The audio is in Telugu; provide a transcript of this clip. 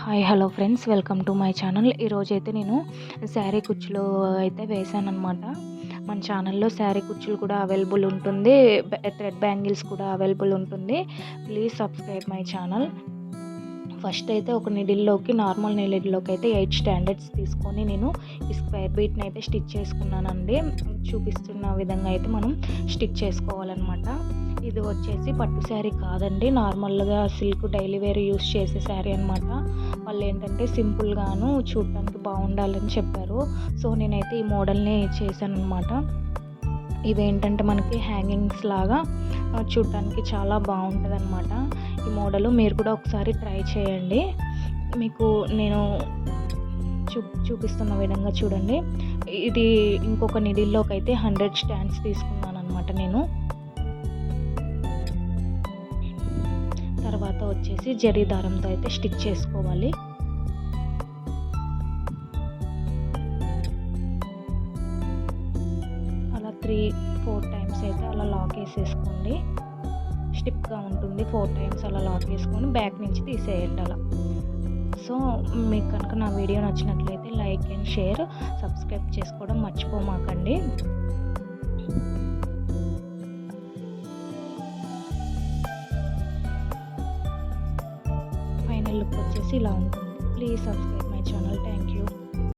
Hi hello friends. Welcome to my channel. ఈరోజు అయితే నేను శారీ కుచ్చులు అయితే వేసాను అనమాట మన ఛానల్లో శారీ కుచ్చులు కూడా అవైలబుల్ ఉంటుంది. థ్రెడ్ బ్యాంగిల్స్ కూడా అవైలబుల్ ఉంటుంది. Please subscribe my channel. First అయితే ఒక నిడిల్లోకి నార్మల్ నిడిల్లోకి అయితే ఎయిట్ స్టాండర్డ్స్ తీసుకొని నేను ఈ స్క్వేర్ బీట్ని అయితే స్టిచ్ చేసుకున్నానండి. చూపిస్తున్న విధంగా అయితే మనం స్టిచ్ చేసుకోవాలన్నమాట. ఇది వచ్చేసి పట్టు శారీ కాదండి. నార్మల్గా సిల్క్ డైలీ వేర్ యూస్ చేసే శారీ అనమాట వాళ్ళు ఏంటంటే సింపుల్గాను చూడటానికి బాగుండాలని చెప్పారు. సో నేనైతే ఈ మోడల్ని చేశాను అనమాట ఇదేంటంటే మనకి హ్యాంగింగ్స్ లాగా చూడటానికి చాలా బాగుంటుంది అనమాట ఈ మోడల్ మీరు కూడా ఒకసారి ట్రై చేయండి. మీకు నేను చూ చూపిస్తున్న విధంగా చూడండి. ఇది ఇంకొక నిడిల్లోకి అయితే హండ్రెడ్ స్టాండ్స్ తీసుకున్నాను అనమాట నేను. వచ్చేసి జరీ దారంతో అయితే స్టిచ్ చేసుకోవాలి. అలా త్రీ ఫోర్ టైమ్స్ అయితే అలా లాక్ వేసేసుకోండి. స్టిప్గా ఉంటుంది ఫోర్ టైమ్స్ అలా లాక్ వేసుకొని బ్యాక్ నుంచి తీసేయండి అలా. సో మీకు కనుక నా వీడియో నచ్చినట్లయితే లైక్ అండ్ షేర్ సబ్స్క్రైబ్ చేసుకోవడం మర్చిపోమాకండి. ఫైనల్ లుక్ వచ్చేసి ఇలా ఉంటుంది. Please subscribe my channel thank you